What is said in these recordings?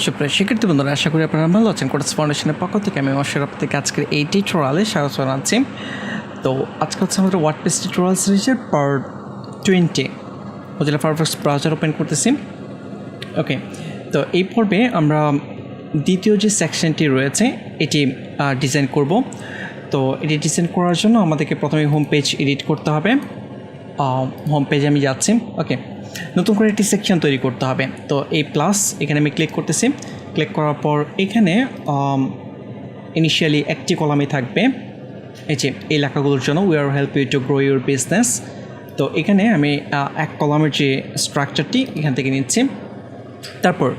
সুপ্রিয় শিক্ষার্থী বন্ধুরা, আশা করি আপনারা ভালো আছেন। কোর্স ফাউন্ডেশনের পক্ষ থেকে আমি অবশ্যই থেকে আজকের এই টিউটোরিয়ালে স্বাগত জানাচ্ছি। তো আজকে হচ্ছে আমাদের ওয়ার্ডপ্রেস টিউটোরিয়াল সিরিজের part twenty Mozilla Firefox browser open করতেছি। ওকে তো এই পর্বে আমরা দ্বিতীয় যে সেকশনটি রয়েছে, এটি ডিজাইন করব। তো এটি ডিজাইন করার জন্য আমাদেরকে প্রথমে হোম পেজ এডিট করতে হবে। হোম পেজে আমি যাচ্ছি। ওকে নতুন করে একটি সেকশন তৈরি করতে হবে। তো এই প্লাস এখানে আমি ক্লিক করতেছি। ক্লিক করার পর এখানে ইনিশিয়ালি একটি কলামে থাকবে। এই যে, এই লেখাগুলোর জন্য we are help you to grow your business তো এখানে আমি এক কলামের যে স্ট্রাকচারটি এখান থেকে নিচ্ছি। তারপর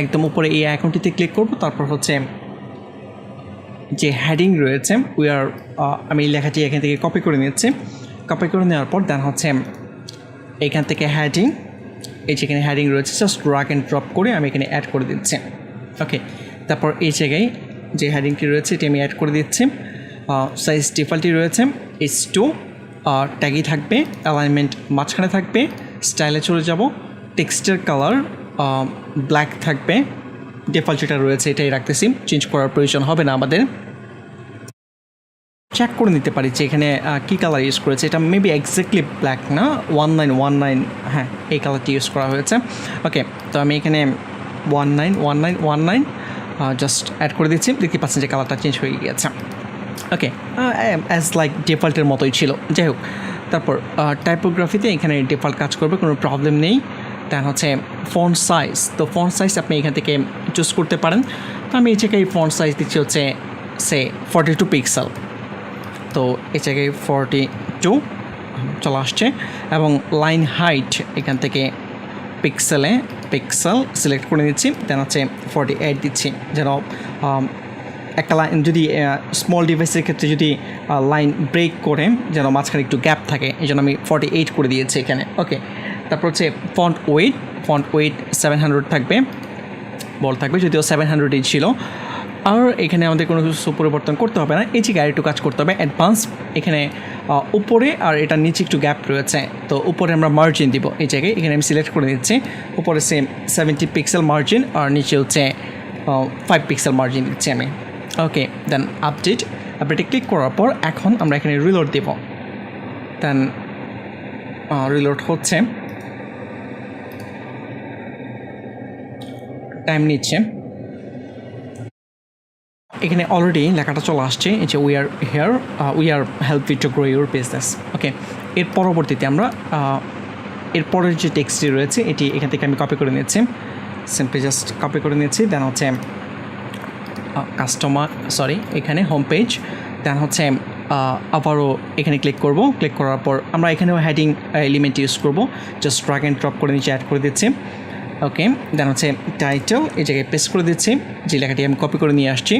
একদম উপরে এই অ্যাকাউন্টটিতে ক্লিক করব। তারপর হচ্ছে যে হেডিং রয়েছে উই আর আমি লেখাটি এখান থেকে কপি করে নিচ্ছি। কপি করে নেওয়ার পর দেন হচ্ছে এখান থেকে হেডিং এই যেখানে হেডিং রয়েছে জাস্ট ড্রাগ অ্যান্ড ড্রপ করে আমি এখানে অ্যাড করে দিচ্ছি। ওকে তারপর এই জায়গায় যে হেডিংটি রয়েছে, এটি আমি অ্যাড করে দিচ্ছি। সাইজ ডিফল্টটি রয়েছে এস টু ট্যাগই থাকবে অ্যালাইনমেন্ট মাঝখানে থাকবে স্টাইলে চলে যাব টেক্সটের কালার ব্ল্যাক থাকবে ডিফল্ট যেটা রয়েছে এটাই রাখতেছি চেঞ্জ করার প্রয়োজন হবে না আমাদের। চেক করে নিতে পারি যে এখানে কী কালার ইউজ করেছে। এটা মেবি এক্স্যাক্টলি ব্ল্যাক না? ওয়ান নাইন ওয়ান নাইন হ্যাঁ এই কালারটি ইউজ করা হয়েছে। ওকে তো আমি এখানে one nine one nine one nine just add করে দিচ্ছি। দেখতে পাচ্ছেন যে কালারটা চেঞ্জ হয়ে গিয়েছে। ওকে অ্যাজ লাইক ডিফল্টের মতোই ছিল। যাই হোক, তারপর টাইপোগ্রাফিতে এখানে ডিফল্ট কাজ করবে, কোনো প্রবলেম নেই। দেন হচ্ছে ফন্ট সাইজ তো ফন্ট সাইজ আপনি এখান থেকে চুজ করতে পারেন। তো আমি এই জায়গায় ফন্ট সাইজ দিচ্ছি হচ্ছে সে ফর্টি টু পিক্সেল তো এই জায়গায় ফর্টি টু চলে আসছে এবং লাইন হাইট এখান থেকে পিক্সেলে পিক্সেল সিলেক্ট করে নিচ্ছি দেন হচ্ছে ফর্টি এইট দিচ্ছি। যেন একটা লাইন যদি স্মল ডিভাইসের ক্ষেত্রে যদি লাইন ব্রেক করে, যেন মাঝখানে একটু গ্যাপ থাকে, এই জন্য আমি ফর্টি এইট করে দিয়েছি এখানে। ওকে তারপর হচ্ছে font weight font weight seven hundred থাকবে বল থাকবে, যদিও সেভেন হান্ড্রেডই ছিল। আর এখানে আমাদের কোনো কিছু পরিবর্তন করতে হবে না। এই জায়গায় একটু কাজ করতে হবে অ্যাডভান্স এখানে উপরে আর এটা নিচে একটু গ্যাপ রয়েছে। তো উপরে আমরা মার্জিন দিব এই জায়গায়। এখানে আমি সিলেক্ট করে দিচ্ছি। উপরে সেম সেভেন্টি পিক্সেল মার্জিন আর নিচে হচ্ছে ফাইভ পিক্সেল মার্জিন দিচ্ছি আমি। ওকে দেন আপডেট আপডেটে ক্লিক করার পর এখন আমরা এখানে রিলোড দেব। দেন রিলোড হচ্ছে। টাইম নিচ্ছে। এখানে অলরেডি লেখাটা চলে আসছে এই যে we are here we are help you to grow your business okay এর পরবর্তীতে আমরা আহ, এর পরের যে টেক্সটটি রয়েছে এটি এখান থেকে আমি কপি করে নিচ্ছি। সিম্পলি জাস্ট কপি করে নিচ্ছি দেন হচ্ছে কাস্টমার সরি এখানে হোম পেজ দেন হচ্ছে আবারও এখানে ক্লিক করব। ক্লিক করার পর আমরা এখানেও হেডিং এলিমেন্ট ইউজ করব। জাস্ট ড্রাগ অ্যান্ড ড্রপ করে নিচে অ্যাড করে দিচ্ছি। ওকে দেন হচ্ছে টাইটেল এই জায়গায় পেস্ট করে দিচ্ছি, যে লেখাটি আমি কপি করে নিয়ে আসছি।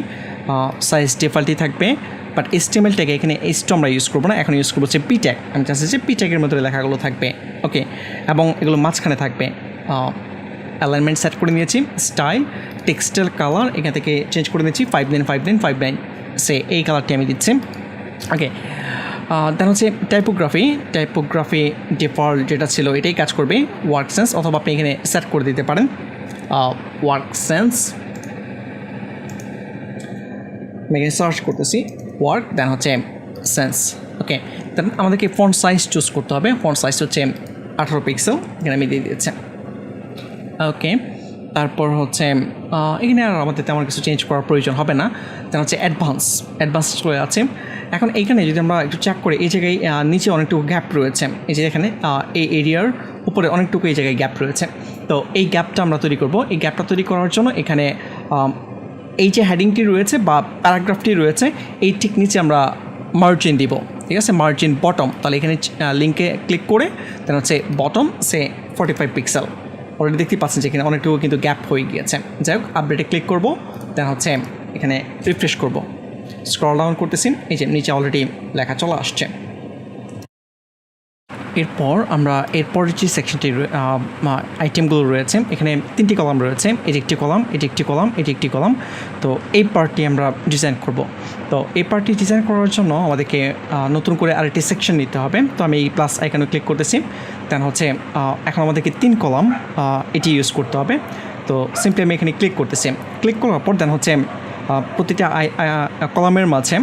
সাইজ ডিফল্টই থাকবে বাট এসটিএমএল ট্যাগে এখানে এসটো আমরা ইউজ করব না, এখন ইউজ করব হচ্ছে পি ট্যাগ আমি চাচ্ছি যে পি ট্যাগের মধ্যে লেখাগুলো থাকবে ওকে এবং এগুলো মাঝখানে থাকবে। অ্যালাইনমেন্ট সেট করে নিয়েছি স্টাইল টেক্সটাইল কালার এখান থেকে চেঞ্জ করে নিয়েছি five nine five nine five nine say এই কালারটি আমি দিচ্ছি ওকে দেন হচ্ছে টাইপোগ্রাফি টাইপোগ্রাফি ডিফল্ট যেটা ছিল, এটাই কাজ করবে। ওয়ার্ক সেন্স অথবা আপনি এখানে সেট করে দিতে পারেন। ওয়ার্ক সেন্স আমি এখানে সার্চ করতেছি ওয়ার্ক দেন হচ্ছে সেন্স ওকে দেন আমাদেরকে ফন্ট সাইজ চুজ করতে হবে। ফন্ট সাইজ হচ্ছে আঠারো পিক্সেল এখানে আমি দিয়ে দিয়েছি। ওকে তারপর হচ্ছে এখানে আর আমাদের তেমন কিছু চেঞ্জ করার প্রয়োজন হবে না। তেমন হচ্ছে অ্যাডভান্স অ্যাডভান্স চলে আছে। এখন এইখানে যদি আমরা একটু চেক করি, এই জায়গায় নিচে অনেকটুকু গ্যাপ রয়েছে। এই যে এখানে এই এরিয়ার উপরে অনেকটুকু এই জায়গায় গ্যাপ রয়েছে। তো এই গ্যাপটা আমরা তৈরি করব। এই গ্যাপটা তৈরি করার জন্য এখানে এই যে হেডিংটি রয়েছে বা প্যারাগ্রাফটি রয়েছে, এই ঠিক নিচে আমরা মার্জিন দিব। ঠিক আছে? মার্জিন বটম তাহলে এখানে লিঙ্কে ক্লিক করে দেন হচ্ছে bottom say forty five pixel already দেখতেই পাচ্ছেন যে এখানে অনেকটুকু কিন্তু গ্যাপ হয়ে গিয়েছে। যাই হোক আপডেটে ক্লিক করব দেন হচ্ছে এখানে রিফ্রেশ করব। স্ক্রল ডাউন করতেছি, এই যে নিচে অলরেডি লেখা চলে আসছে। এরপর আমরা এরপরের যে সেকশনটি আইটেমগুলো রয়েছে, এখানে তিনটি কলাম রয়েছে, এটি একটি কলাম এটি একটি কলাম এটি একটি কলাম তো এই পার্টটি আমরা ডিজাইন করব। তো এই পার্টটি ডিজাইন করার জন্য আমাদেরকে নতুন করে আরেকটি সেকশন নিতে হবে। তো আমি এই প্লাস আইকানে ক্লিক করতেছি। দেন হচ্ছে এখন আমাদেরকে তিন কলাম এটি ইউজ করতে হবে। তো সিম্পলি আমি এখানে ক্লিক করতেছি। ক্লিক করার পর দেন হচ্ছে প্রতিটা কলামের মাঝে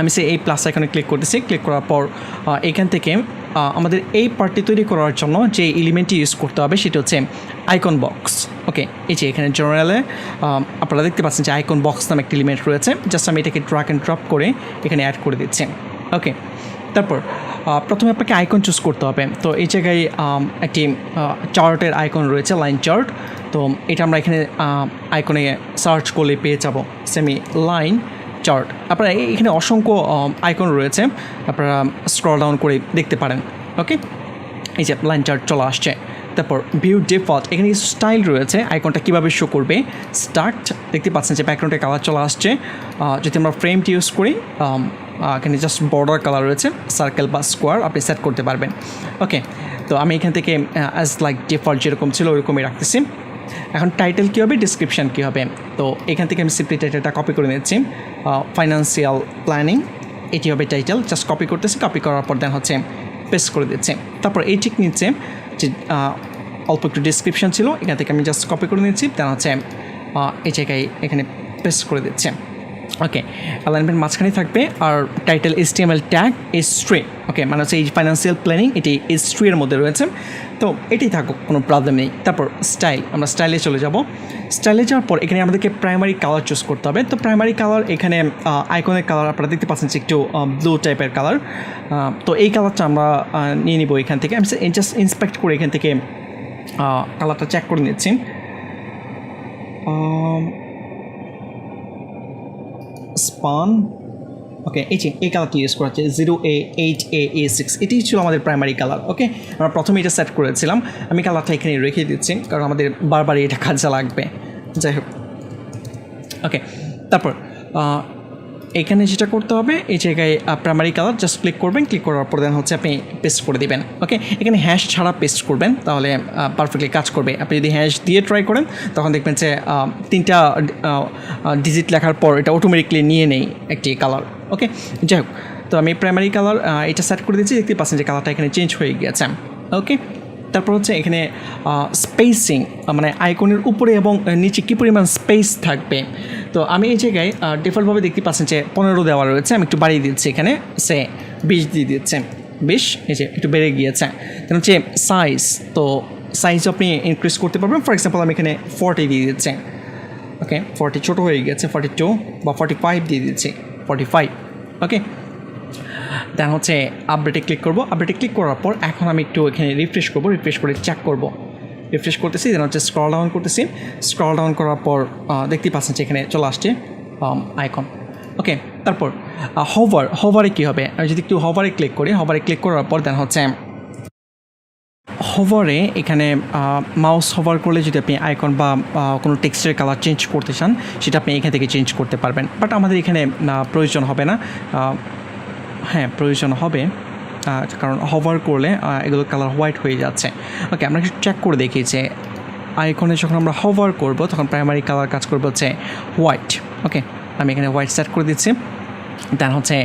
আমি সে এই প্লাস এখানে ক্লিক করতেছি। ক্লিক করার পর এখান থেকে আমাদের এই পার্টটি তৈরি করার জন্য যে এলিমেন্টটি ইউজ করতে হবে সেটা হচ্ছে আইকন বক্স ওকে এই যে এখানে জেনারেলে আপনারা দেখতে পাচ্ছেন যে আইকন বক্স নামে একটি এলিমেন্ট রয়েছে। জাস্ট আমি এটাকে ড্রাগ অ্যান্ড ড্রপ করে এখানে অ্যাড করে দিচ্ছি। ওকে তারপর প্রথমে আপনাকে আইকন চুজ করতে হবে। তো এই জায়গায় একটি চার্টের আইকন রয়েছে লাইন চার্ট তো এটা আমরা এখানে আইকনে সার্চ করলে পেয়ে যাব। সেমি লাইন চার্ট আপনারা এখানে অসংখ্য আইকন রয়েছে। আপনারা স্ক্রল ডাউন করে দেখতে পারেন ওকে এই যে লাইন চার্ট চলে আসছে। তারপর ভিউ ডিফল্ট এখানে স্টাইল রয়েছে। আইকনটা কীভাবে শো করবে? স্টার্ট দেখতে পাচ্ছেন যে ব্যাকগ্রাউন্ডে কালার চলে আসছে। যদি আমরা ফ্রেমটি ইউজ করি এখানে জাস্ট বর্ডার কালার রয়েছে সার্কেল বা স্কোয়ার আপনি সেট করতে পারবেন ওকে তো আমি এখান থেকে অ্যাজ লাইক ডিফল্ট যেরকম ছিল ওরকমই রাখতেছি। এখন টাইটেল কী হবে ডিসক্রিপশান কী হবে? তো এখান থেকে আমি সিম্পলি টাইটেলটা কপি করে নিচ্ছি। ফাইন্যান্সিয়াল প্ল্যানিং এটি হবে টাইটেল জাস্ট কপি করতেছি কপি করার পর দেন হচ্ছে পেস্ট করে দিচ্ছে। তারপর এই ঠিক নিচ্ছে যে অল্প একটু ডিসক্রিপশান ছিল, এখান থেকে আমি জাস্ট কপি করে নিচ্ছি দেন হচ্ছে এই জায়গায় এখানে পেস্ট করে দিচ্ছে। ওকে অ্যালাইনমেন্ট মাঝখানে থাকবে আর title S T M L tag S স্ট্রি okay মানে হচ্ছে এই ফাইন্যান্সিয়াল প্ল্যানিং এটি এস এর মধ্যে রয়েছে। তো এটি থাকুক, কোনো প্রবলেম নেই। তারপর স্টাইল আমরা স্টাইলে চলে যাব। স্টাইলে যাওয়ার পর এখানে আমাদেরকে প্রাইমারি কালার চুজ করতে হবে। তো প্রাইমারি কালার এখানে আইকনের কালার আপনারা দেখতে পাচ্ছেন যে একটু ব্লু টাইপের কালার তো এই কালারটা আমরা নিয়ে নিব এখান থেকে। আমি জাস্ট ইন্সপেক্ট করে এখান থেকে কালারটা চেক করে নিচ্ছি। স্পান ওকে এই যে, এই কালারটি ইউজ করা হচ্ছে zero A eight A A six এটি ছিল আমাদের প্রাইমারি কালার ওকে আমরা প্রথমে এটা সেট করেছিলাম, আমি কালারটা এখানে রেখে দিচ্ছি, কারণ আমাদের বারবার এটা কাজে লাগবে, যাই হোক ওকে তারপর এখানে যেটা করতে হবে, এই জায়গায় প্রাইমারি কালার জাস্ট ক্লিক করবেন ক্লিক করার পর দেন হচ্ছে আপনি পেস্ট করে দিবেন ওকে এখানে হ্যাশ ছাড়া পেস্ট করবেন, তাহলে পারফেক্টলি কাজ করবে। আপনি যদি হ্যাশ দিয়ে ট্রাই করেন, তখন দেখবেন যে তিনটা ডিজিট লেখার পর এটা অটোমেটিকলি নিয়ে নেই একটি কালার ওকে যাই হোক, তো আমি প্রাইমারি কালার এটা সেট করে দিচ্ছি দেখতে পাচ্ছেন যে কালারটা এখানে চেঞ্জ হয়ে গিয়েছে ওকে তারপর হচ্ছে এখানে স্পেসিং মানে আইকনের উপরে এবং নিচে কী পরিমাণ স্পেস থাকবে। তো আমি এই জায়গায় ডিফল্টভাবে দেখতে পাচ্ছেন যে পনেরো দেওয়া রয়েছে, আমি একটু বাড়িয়ে দিচ্ছি এখানে, সে বিশ দিয়ে দিচ্ছে। বিশ, এই যে একটু বেড়ে গিয়েছে। কারণ হচ্ছে সাইজ তো সাইজ আপনি ইনক্রিজ করতে পারবেন। ফর এক্সাম্পল আমি এখানে ফর্টি দিয়ে দিচ্ছি। ওকে ফর্টি ছোটো হয়ে গেছে ফর্টি টু বা ফর্টি ফাইভ দিয়ে দিচ্ছি ফর্টি ফাইভ ওকে দেন হচ্ছে আপডেটে ক্লিক করব। আপডেটে ক্লিক করার পর এখন আমি একটু এখানে রিফ্রেশ করব। রিফ্রেশ করে চেক করব। রিফ্রেশ করতেছি দেন হচ্ছে স্ক্রল ডাউন করতেছি। স্ক্রল ডাউন করার পর আহ, দেখতেই পাচ্ছেন যে এখানে চলে আসছে আইকন ওকে তারপর হভার হভারে কী হবে? আমি যদি একটু হভারে ক্লিক করি হভারে ক্লিক করার পর দেন হচ্ছে হভারে এখানে মাউস হভার করলে যদি আপনি আইকন বা কোনো টেক্সটের কালার চেঞ্জ করতে চান সেটা আপনি এখান থেকে চেঞ্জ করতে পারবেন। বাট আমাদের এখানে প্রয়োজন হবে না। হ্যাঁ প্রয়োজন হবে। কারণ হভার করলে এগুলো কালার হোয়াইট হয়ে যাচ্ছে। ওকে আমরা একটু চেক করে দেখি যে আইকনে যখন আমরা হভার করব, তখন প্রাইমারি কালার কাজ করব হচ্ছে হোয়াইট ওকে আমি এখানে হোয়াইট সেট করে দিচ্ছি। দেন হচ্ছে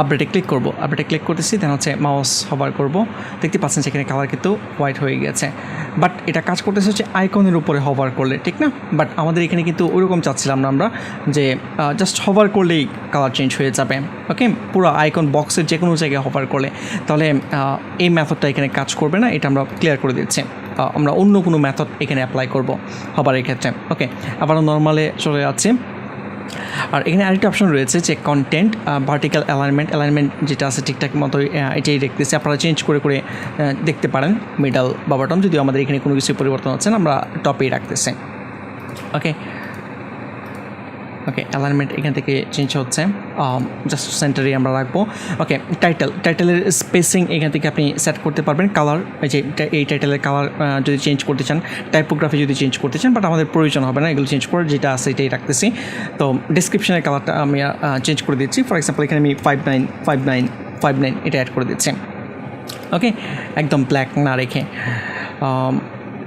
আপডেটে ক্লিক করব। আপডেটে ক্লিক করতেছি দেন হচ্ছে মাউস হবার করব। দেখতে পাচ্ছেন সেখানে কালার কিন্তু হোয়াইট হয়ে গেছে। বাট এটা কাজ করতেছে হচ্ছে আইকনের উপরে হবার করলে, ঠিক না? বাট আমাদের এখানে কিন্তু ওরকম চাচ্ছিলাম না আমরা যে জাস্ট হবার করলেই কালার চেঞ্জ হয়ে যাবে। ওকে পুরো আইকন বক্সের যে কোনো জায়গায় হবার করলে। তাহলে এই মেথডটা এখানে কাজ করবে না, এটা আমরা ক্লিয়ার করে দিচ্ছি। আমরা অন্য কোনো মেথড এখানে অ্যাপ্লাই করব হবারের ক্ষেত্রে। ওকে আবারও নর্মালে চলে যাচ্ছে। আর এখানে আরেকটা অপশন রয়েছে যে কন্টেন্ট ভার্টিক্যাল অ্যালাইনমেন্ট অ্যালাইনমেন্ট যেটা আছে ঠিকঠাক মতো এটাই দেখতেছে। আপনারা চেঞ্জ করে করে দেখতে পারেন মিডাল বা বটম যদিও আমাদের এখানে কোনো কিছু পরিবর্তন হচ্ছে না, আমরা টপেই রাখতেছি। ওকে ওকে অ্যালাইনমেন্ট এখান থেকে চেঞ্জ হচ্ছে। জাস্ট সেন্টারে আমরা রাখব। ওকে টাইটেল টাইটেলের স্পেসিং এখান থেকে আপনি সেট করতে পারবেন। কালার এই যে এই টাইটেলের কালার যদি চেঞ্জ করতে চান টাইপোগ্রাফি যদি চেঞ্জ করতে চান বাট আমাদের প্রয়োজন হবে না, এগুলো চেঞ্জ করে যেটা আছে এটাই রাখতেছি। তো ডিসক্রিপশনের কালারটা আমি চেঞ্জ করে দিচ্ছি। ফর এক্সাম্পল এখানে আমি five nine five nine five nine এটা অ্যাড করে দিচ্ছি। ওকে একদম ব্ল্যাক না রেখে।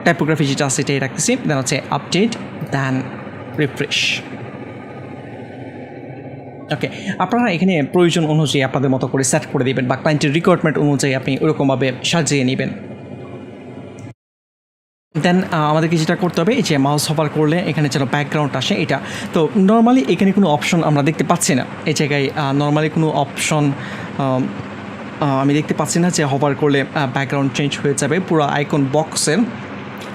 টাইপোগ্রাফি যেটা আছে এটাই রাখতেছি। দেন হচ্ছে আপডেট দেন রিফ্রেশ ওকে আপনারা এখানে প্রয়োজন অনুযায়ী আপনাদের মতো করে সেট করে দিবেন বা ক্লায়েন্টের রিকোয়ারমেন্ট অনুযায়ী আপনি ওরকমভাবে সাজিয়ে নেবেন। দেন আমাদেরকে যেটা করতে হবে, এই যে মাউস হভার করলে এখানে যেন ব্যাকগ্রাউন্ড আসে এটা। তো নর্মালি এখানে কোনো অপশন আমরা দেখতে পাচ্ছি না। এই জায়গায় নর্মালি কোনো অপশন আমি দেখতে পাচ্ছি না যে হভার করলে ব্যাকগ্রাউন্ড চেঞ্জ হয়ে যাবে। পুরো আইকন বক্সের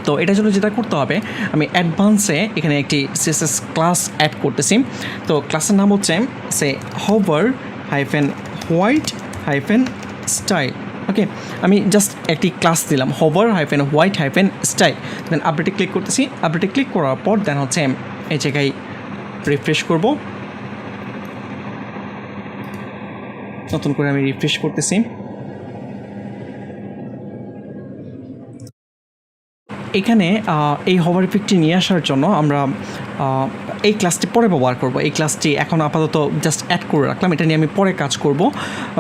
তো এটার জন্য যেটা করতে হবে, আমি অ্যাডভান্সে এখানে একটি সিএসএস ক্লাস অ্যাড করতেছি। তো ক্লাসের নাম হচ্ছে say hover hyphen white hyphen style okay আমি জাস্ট একটি ক্লাস দিলাম hover hyphen white hyphen style then আপডেটে ক্লিক করতেছি। আপডেটে ক্লিক করার পর দেন হচ্ছে, এই জায়গায় রিফ্রেশ করব। নতুন করে আমি রিফ্রেশ করতেছি। এখানে এই হবার ইফেক্টটি নিয়ে আসার জন্য আমরা এই ক্লাসটি পরে ব্যবহার করব। এই ক্লাসটি এখন আপাতত জাস্ট অ্যাড করে রাখলাম। এটা নিয়ে আমি পরে কাজ করব।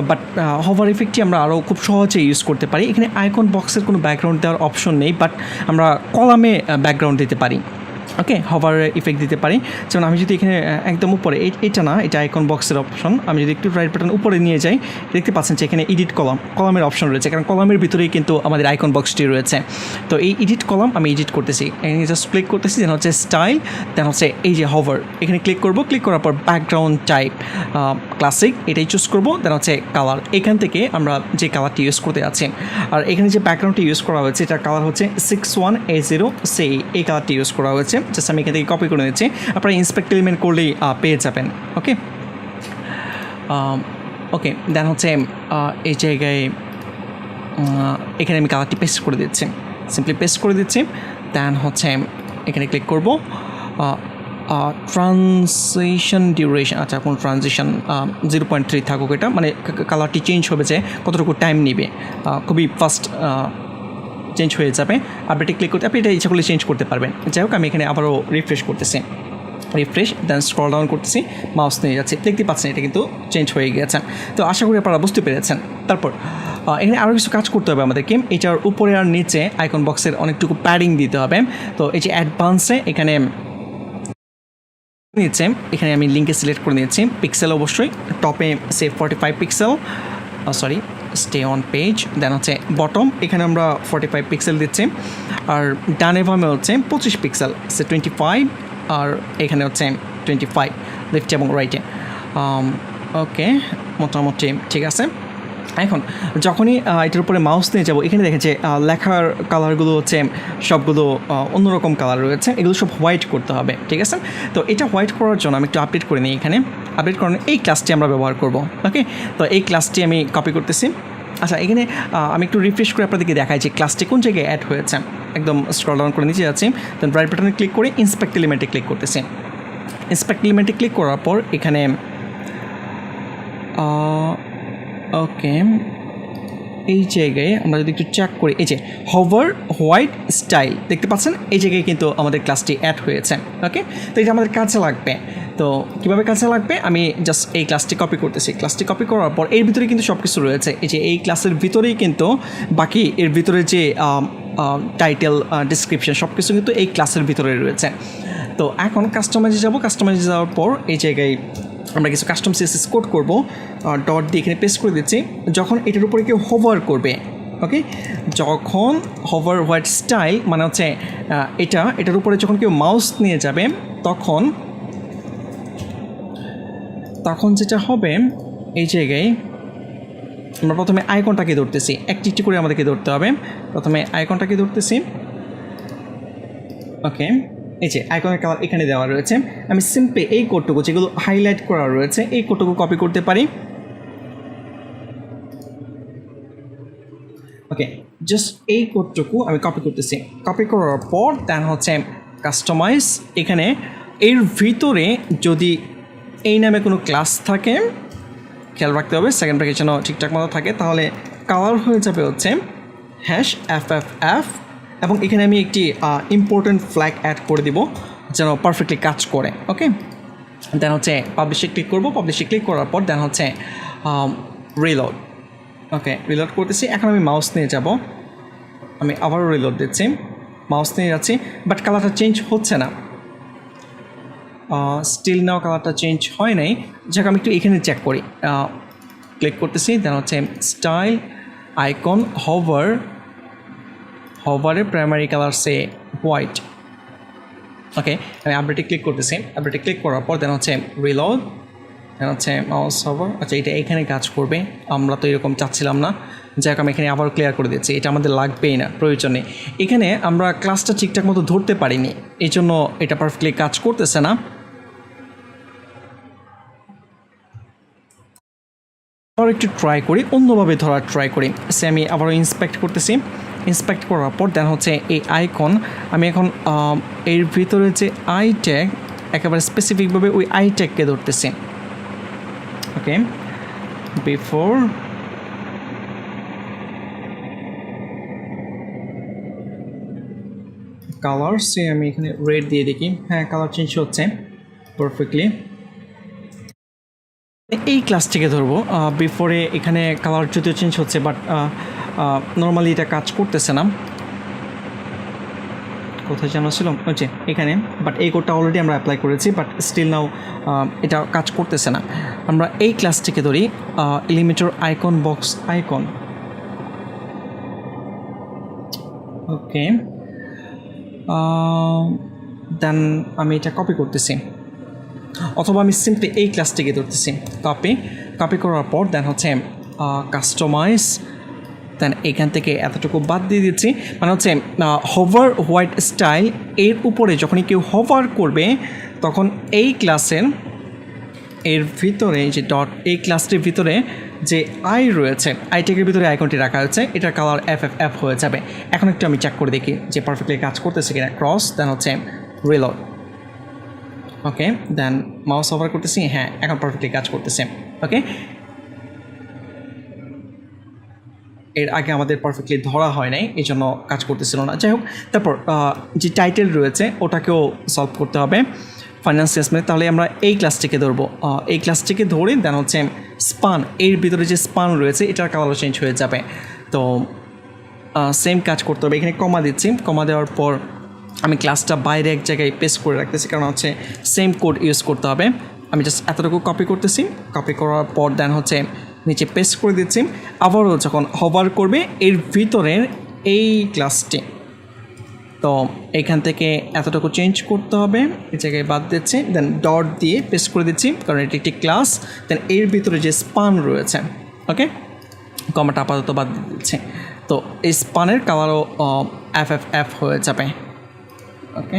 বাট হবার ইফেক্টটি আমরা আরও খুব সহজে ইউজ করতে পারি। এখানে আইকন বক্সের কোনো ব্যাকগ্রাউন্ড দেওয়ার অপশন নেই বাট আমরা কলামে ব্যাকগ্রাউন্ড দিতে পারি। ওকে হভার ইফেক্ট দিতে পারি। যেমন আমি যদি এখানে একদম উপরে এটা না, এটা আইকন বক্সের অপশন আমি যদি একটু রাইট বাটন উপরে নিয়ে যাই, দেখতে পাচ্ছেন যে এখানে এডিট কলাম কলামের অপশন রয়েছে। কারণ কলামের ভিতরেই কিন্তু আমাদের আইকন বক্সটি রয়েছে। তো এই এডিট কলাম আমি এডিট করতেছি। এখানে জাস্ট ক্লিক করতেছি দেন হচ্ছে স্টাইল দেন হচ্ছে এই যে হভার এখানে ক্লিক করব ক্লিক করার পর ব্যাকগ্রাউন্ড টাইপ ক্লাসিক এটাই চুজ করব দেন হচ্ছে কালার এখান থেকে আমরা যে কালারটি ইউজ করতে যাচ্ছি, আর এখানে যে ব্যাকগ্রাউন্ডটি ইউজ করা হয়েছে, এটার কালার হচ্ছে six one A zero C এই কালারটি ইউজ করা হয়েছে। জাস্ট আমি এখান থেকে কপি করে নিচ্ছি। আপনারা ইন্সপেক্ট এলিমেন্ট করলেই পেয়ে যাবেন ওকে ওকে দেন হচ্ছে এই জায়গায় এখানে আমি কালারটি পেস্ট করে দিচ্ছি। সিম্পলি পেস্ট করে দিচ্ছি দেন হচ্ছে, এখানে ক্লিক করব। ট্রানজিশন ডিউরেশন আচ্ছা কোন ট্রানজিশন জিরো পয়েন্ট থ্রি থাকুক এটা। মানে কালারটি চেঞ্জ হবে যে কতটুকু টাইম নেবে। খুবই ফাস্ট চেঞ্জ হয়ে যাবে। আপডেটে ক্লিক করতে আপনি এটা ইচ্ছা করলে চেঞ্জ করতে পারবেন। যাই হোক, আমি এখানে আবারও রিফ্রেশ করতেছি। রিফ্রেশ দেন স্ক্রল ডাউন করতেছি। মাউস নিয়ে যাচ্ছি। দেখতে পাচ্ছেন, এটা কিন্তু চেঞ্জ হয়ে গেছে তো আশা করি আপনারা বুঝতে পেরেছেন। তারপর এখানে আরও কিছু কাজ করতে হবে আমাদেরকে। এটার উপরে আর নিচে আইকন বক্সের অনেকটুকু প্যাডিং দিতে হবে। তো এই যে অ্যাডভান্সে এখানে নিচ্ছে এখানে আমি লিঙ্কে সিলেক্ট করে নিয়েছি। পিক্সেল অবশ্যই। টপে say forty five pixel sorry stay on page then হচ্ছে বটম এখানে আমরা ফর্টি ফাইভ পিক্সেল দিচ্ছি, আর ডানে বামে হচ্ছে পঁচিশ পিক্সেল সে টোয়েন্টি ফাইভ আর এখানে হচ্ছে টোয়েন্টি ফাইভ লেফট এবং রাইটে ওকে মোটামুটি ঠিক আছে। এখন, যখনই এটার উপরে মাউস নিয়ে যাব, এখানে দেখেন যে লেখার কালারগুলো হচ্ছে সবগুলো অন্যরকম কালার রয়েছে, এগুলো সব হোয়াইট করতে হবে, ঠিক আছে? তো এটা হোয়াইট করার জন্য আমি একটু আপডেট করে নিই এখানে। আপডেট করার এই ক্লাসটি আমরা ব্যবহার করব ওকে তো এই ক্লাসটি আমি কপি করতেছি। আচ্ছা এখানে আমি একটু রিফ্রেশ করে আপনাদেরকে দেখাই যে ক্লাসটি কোন জায়গায় অ্যাড হয়েছে। একদম স্ক্রল ডাউন করে নিচে যাচ্ছি দেন রাইট বাটনে ক্লিক করে ইন্সপেক্ট এলিমেন্টে ক্লিক করতেছি। ইন্সপেক্ট এলিমেন্টে ক্লিক করার পর এখানে ওকে এই জায়গায় আমরা যদি একটু চেক করি, এই যে হভার হোয়াইট স্টাইল দেখতে পাচ্ছেন? এই জায়গায় কিন্তু আমাদের ক্লাসটি অ্যাড হয়েছে ওকে তো এটা আমাদের কাছে লাগবে। তো কীভাবে কাছে লাগবে? আমি জাস্ট এই ক্লাসটি কপি করতেছি। ক্লাসটি কপি করার পর এর ভিতরে কিন্তু সব কিছু রয়েছে। এই যে এই ক্লাসের ভিতরেই কিন্তু বাকি এর ভিতরে যে টাইটেল ডিসক্রিপশন সব কিছু কিন্তু এই ক্লাসের ভিতরে রয়েছে। তো এখন কাস্টমাইজে যাব। কাস্টমাইজে যাওয়ার পর এই জায়গায় আমরা কিছু কাস্টম সিএসএস কোড করব ডট দিয়ে এখানে পেস্ট করে দিচ্ছি। যখন এটার উপরে কেউ হোভার করবে ওকে যখন হোভার হোয়াইট স্টাইল মানে হচ্ছে এটা, এটার উপরে যখন কেউ মাউস নিয়ে যাবে, তখন তখন যেটা হবে, এই জায়গায় আমরা প্রথমে আইকনটাকে ধরতেছি। একটি একটি করে আমাদেরকে ধরতে হবে। প্রথমে আইকনটাকে ধরতেছি। ওকে এই যে আইকনের কালার এখানে দেওয়া রয়েছে। আমি সিম্পলি এই কোডটুকু যেগুলো হাইলাইট করা রয়েছে, এই কোডটুকু কপি করতে পারি। ওকে জাস্ট এই কোডটুকু আমি কপি করতেছি। কপি করার পর দেন হচ্ছে কাস্টমাইজ এখানে এর ভিতরে যদি এই নামে কোনো ক্লাস থাকে, খেয়াল রাখতে হবে সেকেন্ড ব্র্যাকেট যেন ঠিকঠাক মতো থাকে, তাহলে কালার হয়ে যাবে হচ্ছে হ্যাশ এফ এফ এফ এবং এখানে আমি একটি ইম্পর্টেন্ট ফ্ল্যাগ অ্যাড করে দিব, যেন পারফেক্টলি কাজ করে ওকে দেন হচ্ছে পাবলিশে ক্লিক করব পাবলিশে ক্লিক করার পর দেন হচ্ছে রিলোড ওকে রিলোড করতেছি, এখন আমি মাউস নিয়ে যাব। আমি আবারও রিলোড দিচ্ছি মাউস নিয়ে যাচ্ছি বাট কালারটা চেঞ্জ হচ্ছে না। স্টিল নাও কালারটা চেঞ্জ হয় নাই। যাক, আমি একটু এখানে চেক করি। ক্লিক করতেছি দেন হচ্ছে style icon hover হভারে primary colour say white okay আমি আপডেটে ক্লিক করতেছি। আপডেটে ক্লিক করার পর দেন হচ্ছে রিলোড দেন হচ্ছে মাউস হভার আচ্ছা এটা এখানে কাজ করবে। আমরা তো এরকম চাচ্ছিলাম না। যাক আমি এখানে আবার ক্লিয়ার করে দিচ্ছি। এটা আমাদের লাগবেই না, প্রয়োজন এখানে আমরা ক্লাসটা ঠিকঠাক মতো ধরতে পারিনি। এই জন্য এটা পারফেক্টলি কাজ করতেছে না। আবার একটু ট্রাই করি, অন্যভাবে ধরার ট্রাই করি। সে আমি আবারও ইন্সপেক্ট করতেছি। ইন্সপেক্ট করার পর দেন হচ্ছে এই আইকন আমি এখন এর ভিতরে যে আই ট্যাগ একেবারে স্পেসিফিকভাবে ওই আই ট্যাগকে ধরতেছি। ওকে বিফোর কালার সে আমি এখানে রেড দিয়ে দেখি। হ্যাঁ কালার চেঞ্জ হচ্ছে পারফেক্টলি এই ক্লাসটিকে ধরবো বিফোরে এখানে কালার যদিও চেঞ্জ হচ্ছে বাট নর্মালি এটা কাজ করতেছে না। কোথায় জানা ছিল? হচ্ছে এখানে। বাট এই কোডটা অলরেডি আমরা অ্যাপ্লাই করেছি বাট স্টিল নাও এটা কাজ করতেছে না। আমরা এই ক্লাসটিকে ধরি Elementor icon box icon okay then আমি এটা কপি করতেছি। অথবা আমি সিম্পলি এই ক্লাসটিকে ধরতেছি। কপি কপি করার পর দেন হচ্ছে কাস্টমাইজ দেন এখান থেকে এতটুকু বাদ দিয়ে দিচ্ছি। মানে হচ্ছে হোভার হোয়াইট স্টাইল এর উপরে যখনই কেউ হোভার করবে, তখন এই ক্লাসের এর ভিতরে যে ডট এই ক্লাসটির ভিতরে যে আই রয়েছে আইটেকের ভিতরে আইকনটি রাখা হয়েছে, এটার কালার এফ এফ এফ হয়ে যাবে। এখন একটু আমি চেক করে দেখি যে পারফেক্টলি কাজ করতেছে কিনা। ক্রস দেন হচ্ছে reload okay then mouse over করতেছি হ্যাঁ এখন পারফেক্টলি কাজ করতেছে। ওকে এর আগে আমাদের পারফেক্টলি ধরা হয় নাই এই জন্য কাজ করতেছিল না। যাই হোক, তারপর যে টাইটেল রয়েছে, ওটাকেও সলভ করতে হবে। ফাইন্যান্স স্টেটমেন্ট তাহলে আমরা এই ক্লাসটিকে ধরবো। এই ক্লাসটিকে ধরে দেন হচ্ছে স্পান এর ভিতরে যে স্পান রয়েছে, এটার কালারও চেঞ্জ হয়ে যাবে। তো সেম কাজ করতে হবে। এখানে কমা দিচ্ছি। কমা দেওয়ার পর আমি ক্লাসটা বাইরে এক জায়গায় পেস্ট করে রাখতেছি, কারণ হচ্ছে সেম কোড ইউজ করতে হবে। আমি জাস্ট এতটুকু কপি করতেছি। কপি করার পর দেন হচ্ছে নিচে পেস্ট করে দিচ্ছি। আবারও যখন হবার করবে, এর ভিতরের এই ক্লাসটি তো এখান থেকে এতটুকু চেঞ্জ করতে হবে, এই জায়গায় বাদ দিচ্ছি দেন ডট দিয়ে পেস্ট করে দিচ্ছি, কারণ এটি একটি ক্লাস দেন এর ভিতরে যে স্পান রয়েছে ওকে কমাটা আপাতত বাদ দিয়ে দিচ্ছি। তো এই স্পানের কালারও এফ এফ এফ হয়ে যাবে ওকে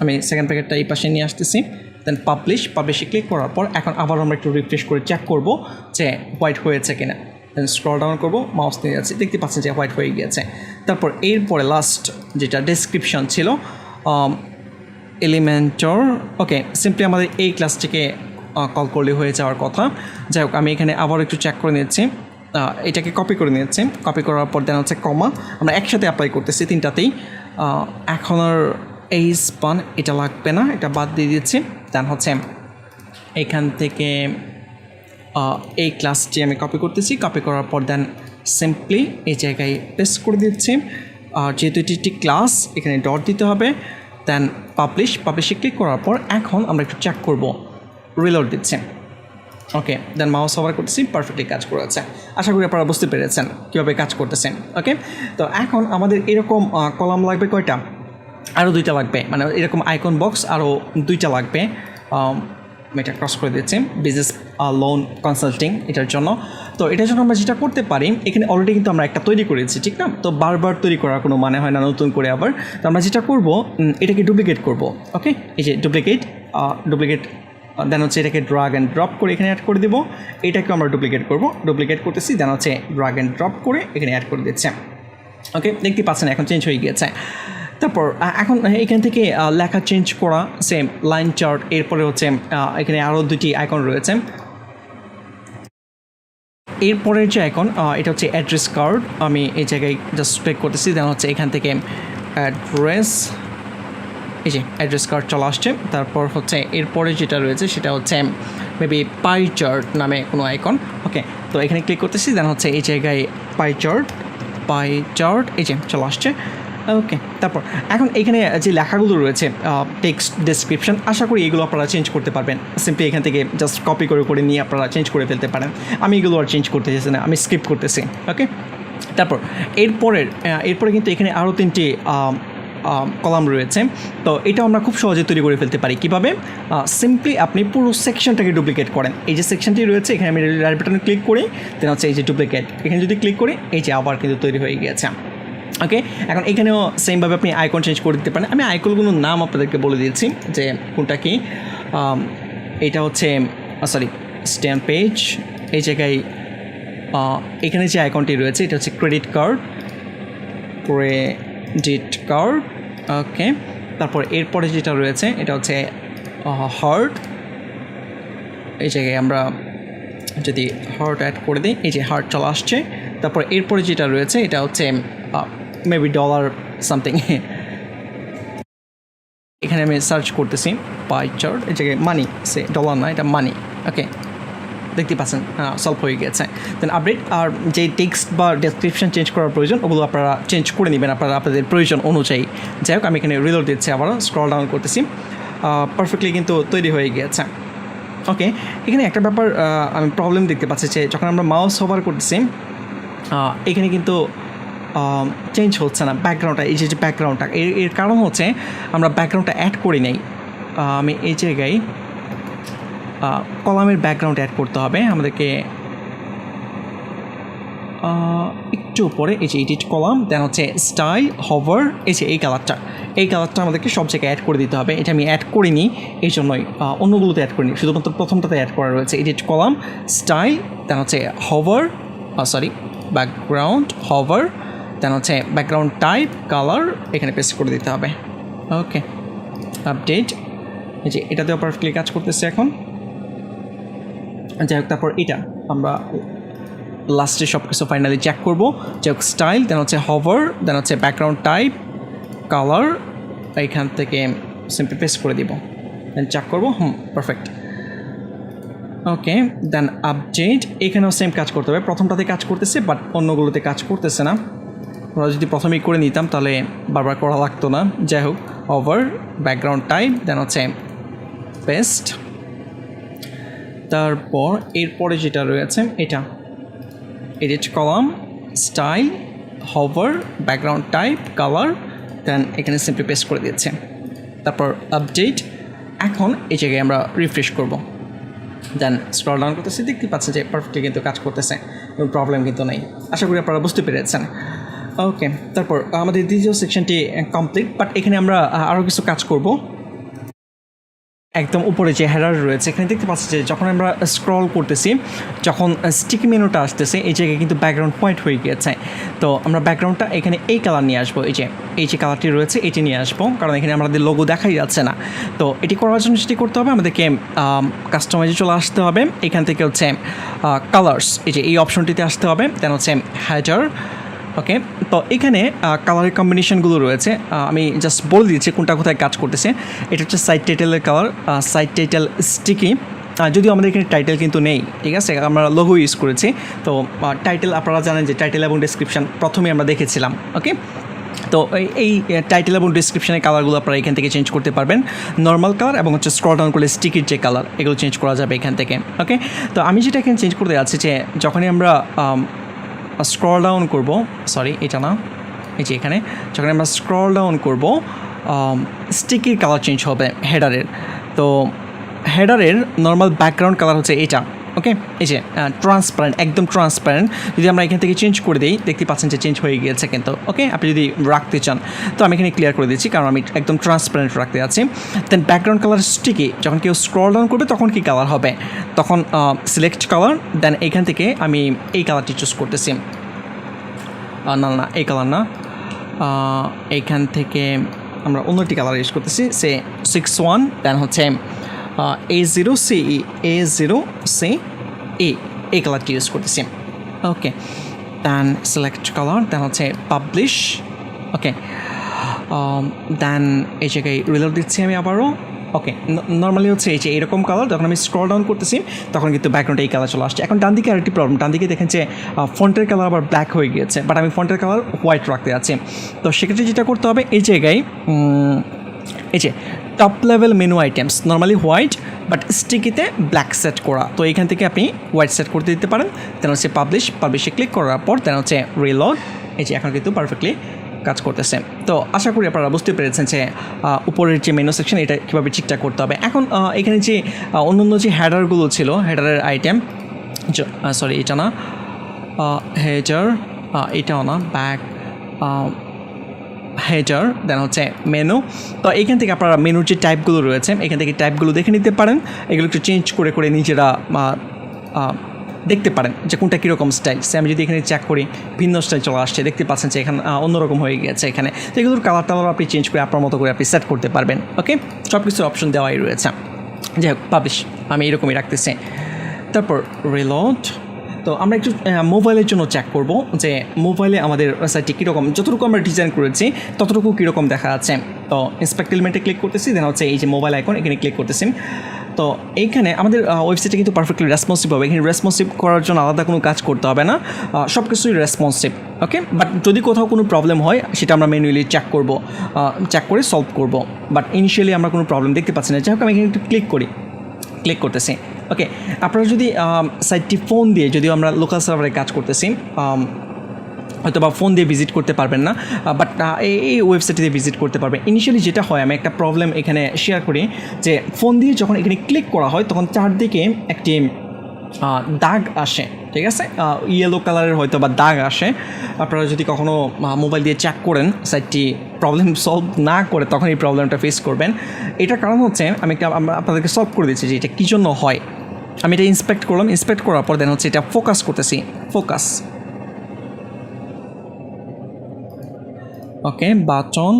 আমি সেকেন্ড প্যাকেটটা এই পাশে নিয়ে আসতেছি। দেন পাবলিশ পাবলিশে ক্লিক করার পর এখন আবার আমরা একটু রিফ্রেশ করে চেক করব যে হোয়াইট হয়েছে কিনা। দেন স্ক্রল ডাউন করব মাউস নিয়ে যাচ্ছি, দেখতে পাচ্ছেন যে হোয়াইট হয়ে গিয়েছে। তারপর এরপরে লাস্ট যেটা ডেসক্রিপশন ছিল এলিমেন্টর ওকে সিম্পলি আমাদের এই ক্লাসটিকে কল করলে হয়ে যাওয়ার কথা। যাই হোক, আমি এখানে আবার একটু চেক করে নিচ্ছি এটাকে কপি করে নিচ্ছি কপি করার পর দেন হচ্ছে কমা আমরা একসাথে অ্যাপ্লাই করতেছি তিনটাতেই। এখন আর এই স্পান, এটা লাগবে না, এটা বাদ দিয়ে দিচ্ছি দেন হচ্ছে এখান থেকে এই ক্লাসটি আমি কপি করতেছি। কপি করার পর দেন সিম্পলি এই জায়গায় পেস্ট করে দিচ্ছি। আর যেহেতু এটি একটি ক্লাস এখানে ডট দিতে হবে। দেন পাবলিশ পাবলিশে ক্লিক করার পর এখন আমরা একটু চেক করব। রিলোড দিচ্ছি। ওকে দেন মাউস ওভার করতেছি পারফেক্টলি কাজ করেছে। আশা করি আপনারা বুঝতে পেরেছেন কীভাবে কাজ করতেছেন ওকে তো এখন আমাদের এরকম কলাম লাগবে কয়টা? আরও দুইটা লাগবে। মানে এরকম আইকন বক্স আরও দুইটা লাগবে। এটা ক্রস করে দিচ্ছি। বিজনেস লোন কনসাল্টিং এটার জন্য। তো এটার জন্য আমরা যেটা করতে পারি, এখানে অলরেডি কিন্তু আমরা একটা তৈরি করেছি, ঠিক না? তো বারবার তৈরি করার কোনো মানে হয় না, নতুন করে আবার। তো আমরা যেটা করব এটাকে ডুপ্লিকেট করব ওকে এই যে ডুপ্লিকেট ডুপ্লিকেট দেন হচ্ছে এটাকে ড্রাগ অ্যান্ড ড্রপ করে এখানে অ্যাড করে দেবো। এটাকে আমরা ডুপ্লিকেট করব। ডুপ্লিকেট করতেছি দেন হচ্ছে ড্রাগ অ্যান্ড ড্রপ করে এখানে অ্যাড করে দিচ্ছে। ওকে দেখতে পাচ্ছেন, এখন চেঞ্জ হয়ে গিয়েছে। তারপর এখন এখান থেকে লেখা চেঞ্জ করা সেম লাইন চার্ট এরপরে হচ্ছে এখানে আরও দুটি আইকন রয়েছে। এরপরের যে আইকন এটা হচ্ছে অ্যাড্রেস কার্ড আমি এই জায়গায় জাস্ট ক্লিক করতেছি দেন হচ্ছে এখান থেকে অ্যাড্রেস এই যে অ্যাড্রেস কার্ড চলে আসছে। তারপর হচ্ছে, এরপরে যেটা রয়েছে, সেটা হচ্ছে মেবি পাই চার্ট নামে কোনো আইকন ওকে তো এখানে ক্লিক করতেছি দেন হচ্ছে এই জায়গায় পাই চার্ট পাই চার্ট এই যে চলে আসছে। ওকে তারপর, এখন এখানে যে লেখাগুলো রয়েছে টেক্সট ডেসক্রিপশন আশা করি এগুলো আপনারা চেঞ্জ করতে পারবেন। সিম্পলি এখান থেকে জাস্ট কপি করে করে নিয়ে আপনারা চেঞ্জ করে ফেলতে পারেন। আমি এগুলো আর চেঞ্জ করতে চাইছি না, আমি স্কিপ করতেছি ওকে তারপর, এরপরের এরপরে কিন্তু এখানে আরও তিনটি কলাম রয়েছে। তো এটা আমরা খুব সহজে তৈরি করে ফেলতে পারি। কীভাবে? সিম্পলি আপনি পুরো সেকশনটাকে ডুপ্লিকেট করেন। এই যে সেকশনটি রয়েছে, এখানে আমি রাইট বাটনে ক্লিক করি দেন হচ্ছে এই যে ডুপ্লিকেট এখানে যদি ক্লিক করি, এই যে আবার কিন্তু তৈরি হয়ে গিয়েছে। ওকে এখন এখানেও সেমভাবে আপনি আইকন চেঞ্জ করে দিতে পারেন। আমি আইকনগুলোর নাম আপনাদেরকে বলে দিয়েছি যে কোনটা কি। এটা হচ্ছে সরি স্ট্যাম্প পেজ এই জায়গায় এখানে যে আইকনটি রয়েছে, এটা হচ্ছে credit card credit card okay তারপর এরপরে যেটা রয়েছে, এটা হচ্ছে হার্ট এই জায়গায় আমরা যদি হার্ট অ্যাড করে দিই, এই যে হার্ট চলে আসছে। তারপর এরপরে যেটা রয়েছে, এটা হচ্ছে মেবি ডলার সামথিং এখানে আমি সার্চ করতেছি পাই চার্ট এই জায়গায় মানি সে ডলার না, এটা মানি ওকে দেখতে পাচ্ছেন সলভ হয়ে গেছে। দেন আপডেট আর যে টেক্সট বা ডেসক্রিপশন চেঞ্জ করার প্রয়োজন, ওগুলো আপনারা চেঞ্জ করে নেবেন, আপনারা আপনাদের প্রয়োজন অনুযায়ী। যাই হোক, আমি এখানে রিলোড দিচ্ছি আবারও স্ক্রল ডাউন করতেছি। পারফেক্টলি কিন্তু তৈরি হয়ে গিয়েছে ওকে এখানে একটা ব্যাপার আমি প্রবলেম দেখতে পাচ্ছি যে যখন আমরা মাউস ওভার করতেছি এখানে কিন্তু চেঞ্জ হচ্ছে না ব্যাকগ্রাউন্ডটা এই যে যে ব্যাকগ্রাউন্ডটা এর এর কারণ হচ্ছে আমরা ব্যাকগ্রাউন্ডটা অ্যাড করি নাই। আমি এই জায়গায় কলামের ব্যাকগ্রাউন্ড অ্যাড করতে হবে, আমাদেরকে একটু পরে এই যে এডিট কলাম দেন হচ্ছে স্টাইল হভার এই যে এই কালারটা এই কালারটা আমাদেরকে সব জায়গায় অ্যাড করে দিতে হবে। এটা আমি অ্যাড করিনি, এই জন্যই অন্যগুলোতে অ্যাড করিনি, শুধুমাত্র প্রথমটাতে অ্যাড করা রয়েছে এডিট কলাম স্টাইল দেন হচ্ছে hover sorry background hover then হচ্ছে ব্যাকগ্রাউন্ড টাইপ কালার এখানে পেস্ট করে দিতে হবে। ওকে আপডেট এই যে এটাতেও পারফেক্টলি কাজ করতেছে এখন। যাই হোক, তারপর এটা আমরা লাস্টে সব কিছু ফাইনালি চেক করব। যাই হোক স্টাইল দেন হচ্ছে হভার দেন হচ্ছে ব্যাকগ্রাউন্ড টাইপ কালার এইখান থেকে সিম্পলি পেস্ট করে দিব। দেন চেক করব, hmm perfect okay then update এখানেও সেম কাজ করতে হবে। প্রথমটাতে কাজ করতেছে বাট অন্যগুলোতে কাজ করতেছে না। আমরা যদি প্রথমেই করে নিতাম, তাহলে বারবার করা লাগতো না। যাই হোক ওভার ব্যাকগ্রাউন্ড টাইপ দেন হচ্ছে পেস্ট তারপর, এরপরে যেটা রয়েছে, এটা। Edit column style hover background type colour then এখানে সিম্পলি পেস্ট করে দিচ্ছে তারপর আপডেট এখন এই জায়গায় আমরা রিফ্রেশ করব। দেন স্ক্রল ডাউন করতেছি, দেখতে পাচ্ছেন যে পারফেক্টলি কিন্তু কাজ করতেছে, কোনো প্রবলেম কিন্তু নেই। আশা করি আপনারা বুঝতে পেরেছেন। ওকে তারপর আমাদের দ্বিতীয় সেকশনটি কমপ্লিট বাট এখানে আমরা আরও কিছু কাজ করব। একদম উপরে যে হেডার রয়েছে, এখানে দেখতে পাচ্ছি যে যখন আমরা স্ক্রল করতেছি, যখন স্টিক মেনুটা আসতেছে, এই জায়গায় কিন্তু ব্যাকগ্রাউন্ড পয়েন্ট হয়ে গিয়েছে। তো আমরা ব্যাকগ্রাউন্ডটা এখানে এই কালার নিয়ে আসব, এই যে এই যে কালারটি রয়েছে, এটি নিয়ে আসব, কারণ এখানে আমাদের লোগো দেখাই যাচ্ছে না। তো এটি করার জন্য সেটি করতে হবে, আমাদেরকে কাস্টমাইজে চলে আসতে হবে। এখান থেকে হচ্ছে কালার্স এই যে এই অপশনটিতে আসতে হবে দেন হচ্ছে হেডার ওকে তো এখানে কালারের কম্বিনেশনগুলো রয়েছে। আমি জাস্ট বলে দিচ্ছি কোনটা কোথায় কাজ করতেছে। এটা হচ্ছে সাইড টাইটেলের কালার সাইড টাইটেল স্টিকি যদিও আমাদের এখানে টাইটেল কিন্তু নেই, ঠিক আছে? আমরা লোগো ইউজ করেছি। তো টাইটেল আপনারা জানেন যে টাইটেল এবং ডিসক্রিপশন প্রথমে আমরা দেখেছিলাম ওকে তো এই- এই টাইটেল এবং ডিসক্রিপশনের কালারগুলো আপনারা এখান থেকে চেঞ্জ করতে পারবেন। নর্মাল কালার এবং হচ্ছে স্ক্রল ডাউন করলে স্টিকির যে কালার এগুলো চেঞ্জ করা যাবে এখান থেকে ওকে তো আমি যেটা এখানে চেঞ্জ করতে যাচ্ছি যে, যখনই আমরা স্ক্রল ডাউন করব সরি এটা না, এই যে এখানে, যখন আমরা স্ক্রল ডাউন করব স্টিকির কালার চেঞ্জ হবে হেডারের তো হেডারের নর্মাল ব্যাকগ্রাউন্ড কালার হচ্ছে এটা। ওকে এই যে ট্রান্সপারেন্ট একদম ট্রান্সপারেন্ট যদি আমরা এখান থেকে চেঞ্জ করে দিই দেখতে পাচ্ছেন যে চেঞ্জ হয়ে গিয়েছে কিন্তু ওকে আপনি যদি রাখতে চান তো আমি এখানে ক্লিয়ার করে দিচ্ছি কারণ আমি একদম ট্রান্সপারেন্ট রাখতে আছি দেন ব্যাকগ্রাউন্ড কালার স্টিকি যখন কেউ স্ক্রল ডাউন করবে তখন কি কালার হবে? তখন সিলেক্ট কালার দেন এখান থেকে আমি এই কালারটি চুজ করতেছি। না না, এই কালার না। এইখান থেকে আমরা অন্য একটি কালার ইউজ করতেছি সে সিক্স ওয়ান দেন হচ্ছে A zero C A zero C E এই কালারটি ইউজ করতেছি ওকে দেন সিলেক্ট কালার দেন হচ্ছে পাবলিশ ওকে দেন এই জায়গায় রিলোড দিচ্ছি আমি আবারও। ওকে নর্মালি হচ্ছে এই যে এরকম কালার যখন আমি স্ক্রল ডাউন করতেছি, তখন কিন্তু ব্যাকগ্রাউন্ডে এই কালার চলে আসছে। এখন ডান দিকে আরেকটি প্রবলেম ডান দিকে দেখেন যে ফন্টের কালার আবার ব্ল্যাক হয়ে গিয়েছে বাট আমি ফন্টের কালার হোয়াইট রাখতে যাচ্ছি। তো সেক্ষেত্রে যেটা করতে হবে, এই জায়গায় এই যে top level menu items normally white but স্টিকিতে black set করা। তো এখান থেকে আপনি হোয়াইট সেট করতে দিতে পারেন দেন হচ্ছে পাবলিশ পাবলিশে ক্লিক করার পর দেন হচ্ছে রিলোড এই যে এখন কিন্তু পারফেক্টলি কাজ করতেছে। তো আশা করি আপনারা বুঝতে পেরেছেন যে উপরের যে মেনু সেকশন এটা কীভাবে ঠিকঠাক করতে হবে। এখন এখানে যে আহ, অন্যান্য যে হেডারগুলো ছিল হেডারের আইটেম সরি এটা না হেজার এটাও না ব্যাক হেজার দেন হচ্ছে মেনু তো এইখান থেকে আপনারা মেনুর যে টাইপগুলো রয়েছে, এখান থেকে টাইপগুলো দেখে নিতে পারেন। এগুলো একটু চেঞ্জ করে করে নিজেরা দেখতে পারেন যে কোনটা কীরকম স্টাইল সে আমি যদি এখানে চেক করি, ভিন্ন স্টাইল চলে আসছে, দেখতে পাচ্ছেন যে এখানে অন্যরকম হয়ে গেছে এখানে। তো এগুলোর কালার টালার আপনি চেঞ্জ করে আপনার মতো করে আপনি সেট করতে পারবেন ওকে সব কিছুর অপশন দেওয়াই রয়েছে। যাই হোক পাবলিশ আমি এরকমই রাখতেছি। তারপর রিলোড তো আমরা একটু মোবাইলের জন্য চেক করব যে মোবাইলে আমাদের সাইটটি কীরকম, যতটুকু আমরা ডিজাইন করেছি, ততটুকু কীরকম দেখা যাচ্ছে তো ইন্সপেক্ট এলিমেন্টে ক্লিক করতেছি দেন হচ্ছে এই যে মোবাইল আইকন এখানে ক্লিক করতেছি। তো এইখানে আমাদের ওয়েবসাইটে কিন্তু পারফেক্টলি রেসপন্সিভ হবে। এখানে রেসপন্সিভ করার জন্য আলাদা কোনো কাজ করতে হবে না। সব কিছুই রেসপন্সিভ ওকে বাট যদি কোথাও কোনো প্রবলেম হয়, সেটা আমরা ম্যানুয়ালি চেক করব চেক করে সলভ করব। বাট ইনিশিয়ালি আমরা কোনো প্রবলেম দেখতে পাচ্ছি না। যাই হোক, আমি এখানে একটু ক্লিক করি। ক্লিক করতেছি। ওকে আপনারা যদি সাইটটি ফোন দিয়ে, যদিও আমরা লোকাল সার্ভারে কাজ করতেছি হয়তো বা ফোন দিয়ে ভিজিট করতে পারবেন না বাট এই ওয়েবসাইটে ভিজিট করতে পারবেন। ইনিশিয়ালি যেটা হয়, আমি একটা প্রবলেম এখানে শেয়ার করি, যে ফোন দিয়ে যখন এখানে ক্লিক করা হয়, তখন চারদিকে একটি দাগ আসে, ঠিক আছে? ইয়েলো কালারের হয়তো বা দাগ আসে। আপনারা যদি কখনও মোবাইল দিয়ে চেক করেন সাইটটি প্রবলেম সলভ না করে, তখন এই প্রবলেমটা ফেস করবেন। এটার কারণ হচ্ছে, আমি একটা আপনাদেরকে সলভ করে দিচ্ছি যে এটা কী জন্য হয়। আমি এটা ইন্সপেক্ট করলাম ইন্সপেক্ট করার পর দেন হচ্ছে এটা ফোকাস করতেছি focus okay button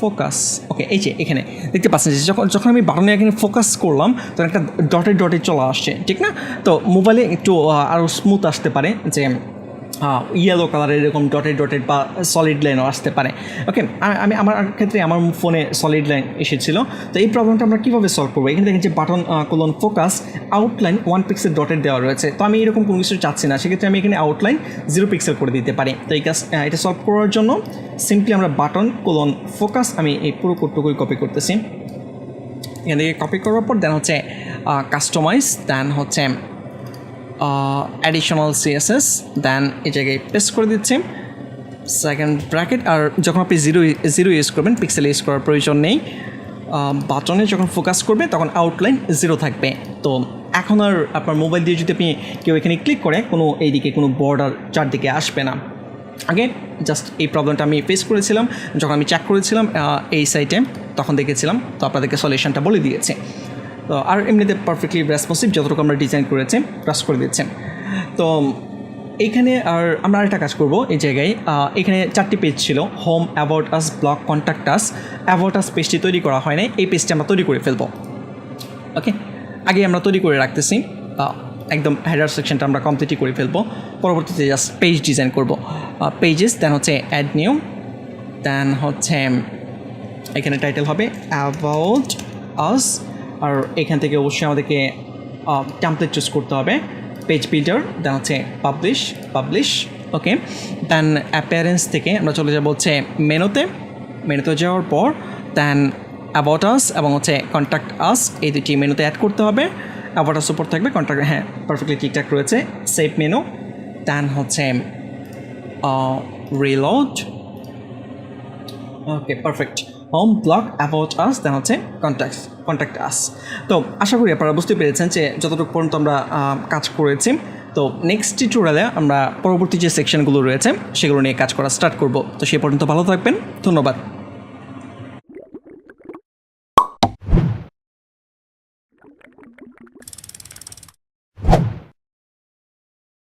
focus okay এই যে এখানে, দেখতে পাচ্ছেন যে যখন যখন আমি বাটনে এখানে ফোকাস করলাম, তখন একটা ডটে ডটে চলে আসছে, ঠিক না? তো মোবাইলে একটু আরও স্মুথ আসতে পারে যে ইয়েলো কালারের এরকম ডটেড ডটেড বা সলিড লাইনও আসতে পারে। ওকে আমি আমার ক্ষেত্রে আমার ফোনে সলিড লাইন এসেছিল। তো এই প্রবলেমটা আমরা কীভাবে সলভ করব? এখানে দেখেন যে button colon focus outline one pixel dotted দেওয়া রয়েছে। তো আমি এরকম কোনো কিছু চাচ্ছি না, সেক্ষেত্রে আমি এখানে আউটলাইন জিরো পিক্সেল করে দিতে পারি। তো এই কাজ এটা সলভ করার জন্য সিম্পলি আমরা বাটন কোলন ফোকাস আমি এই পুরো কোডটুকুই কপি করতেছি। এখান থেকে কপি করার পর দেন হচ্ছে কাস্টমাইজ দেন হচ্ছে অ্যাডিশনাল সিএসএস দেন এই জায়গায় পেস্ট করে দিচ্ছি। সেকেন্ড ব্র্যাকেট আর যখন আপনি জিরো জিরো ইউজ করবেন পিক্সেল ইউজ করার প্রয়োজন নেই। বাটনে যখন ফোকাস করবে, তখন আউটলাইন জিরো থাকবে। তো এখন আর আপনার মোবাইল দিয়ে যদি আপনি কেউ এখানে ক্লিক করে, কোনো এইদিকে কোনো বর্ডার চারদিকে আসবে না। আগে জাস্ট এই প্রবলেমটা আমি ফেস করেছিলাম। যখন আমি চেক করেছিলাম এই সাইটে তখন দেখেছিলাম। তো আপনাদেরকে সলিউশনটা বলে দিয়েছে। তো, আর এমনিতে পারফেক্টলি রেসপন্সিভ যতটুকু আমরা ডিজাইন করেছি প্লাস করে দিচ্ছেন। তো এইখানে আর আমরা আরেকটা কাজ করব এই জায়গায়। এখানে চারটি পেজ ছিল home about us blog contact us about us পেজটি তৈরি করা হয় নাই, এই পেজটি আমরা তৈরি করে ফেলব। ওকে আগে আমরা তৈরি করে রাখতেছি একদম হেডার সেকশনটা আমরা কমপ্লিটই করে ফেলব। পরবর্তীতে জাস্ট পেজ ডিজাইন করব। পেজেস দেন হচ্ছে অ্যাড নিউ দেন হচ্ছে, এখানে টাইটেল হবে অ্যাবাউট আস আর এখান থেকে অবশ্যই আমাদেরকে টেমপ্লেট চুজ করতে হবে। পেজ বিল্ডার দেন হচ্ছে publish publish okay then appearance থেকে আমরা চলে যাব হচ্ছে মেনুতে। মেনুতে যাওয়ার পর দেন অ্যাবাউট আস এবং হচ্ছে কন্ট্যাক্ট আস এই দুটি মেনুতে অ্যাড করতে হবে। অ্যাবাউট আস উপর থাকবে কন্ট্যাক্ট হ্যাঁ পারফেক্টলি ঠিকঠাক রয়েছে সেভ মেনু দেন হচ্ছে reload okay perfect home blog about us then হচ্ছে কন্ট্যাক্ট কন্ট্যাক্ট আস তো আশা করি আপনারা বুঝতে পেরেছেন যে যতটুকু পর্যন্ত আমরা কাজ করেছি, তো নেক্সট টিউটোরিয়ালে আমরা পরবর্তী যে সেকশনগুলো রয়েছে, সেগুলো নিয়ে কাজ করা স্টার্ট করব। তো সে পর্যন্ত ভালো থাকবেন, ধন্যবাদ।